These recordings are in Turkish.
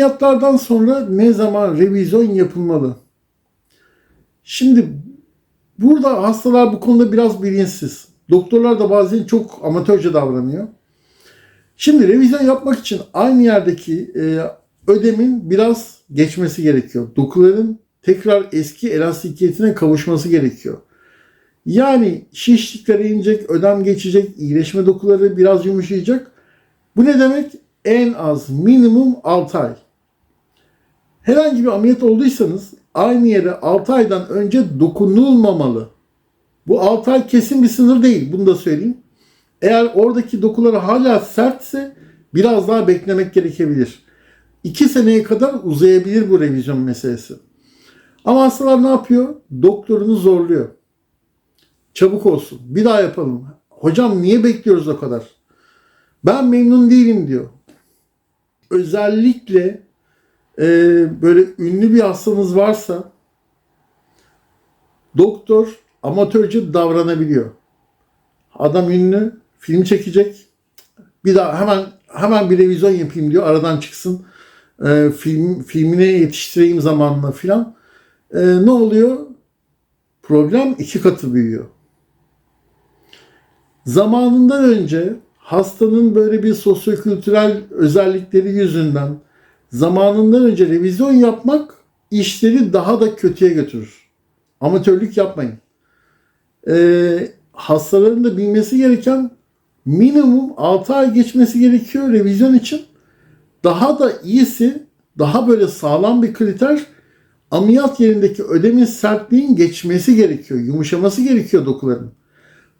Ameliyatlardan sonra ne zaman revizyon yapılmalı? Şimdi burada hastalar bu konuda biraz bilinçsiz. Doktorlar da bazen çok amatörce davranıyor. Şimdi revizyon yapmak için aynı yerdeki e, ödemin biraz geçmesi gerekiyor. Dokuların tekrar eski elastikiyetine kavuşması gerekiyor. Yani şişlikler inecek, ödem geçecek, iyileşme dokuları biraz yumuşayacak. Bu ne demek? En az minimum 6 ay. Herhangi bir ameliyat olduysanız aynı yere 6 aydan önce dokunulmamalı. Bu 6 ay kesin bir sınır değil. Bunu da söyleyeyim. Eğer oradaki dokuları hala sertse biraz daha beklemek gerekebilir. 2 seneye kadar uzayabilir bu revizyon meselesi. Ama hastalar ne yapıyor? Doktorunu zorluyor. Çabuk olsun. Bir daha yapalım. Hocam niye bekliyoruz o kadar? Ben memnun değilim diyor. Özellikle e, böyle ünlü bir hastanız varsa doktor amatörce davranabiliyor. Adam ünlü, film çekecek. Bir daha hemen hemen bir revizyon yapayım diyor. Aradan çıksın. E, film filmine yetiştireyim zamanla filan. E, ne oluyor? Problem iki katı büyüyor. Zamanından önce hastanın böyle bir sosyokültürel özellikleri yüzünden zamanından önce revizyon yapmak işleri daha da kötüye götürür. Amatörlük yapmayın. Ee, hastaların da bilmesi gereken minimum 6 ay geçmesi gerekiyor revizyon için. Daha da iyisi, daha böyle sağlam bir kriter ameliyat yerindeki ödemin sertliğin geçmesi gerekiyor. Yumuşaması gerekiyor dokuların.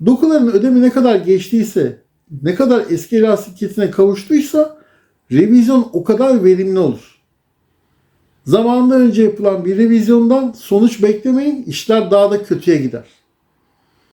Dokuların ödemi ne kadar geçtiyse, ne kadar eski elastikiyetine kavuştuysa revizyon o kadar verimli olur. Zamanında önce yapılan bir revizyondan sonuç beklemeyin, işler daha da kötüye gider.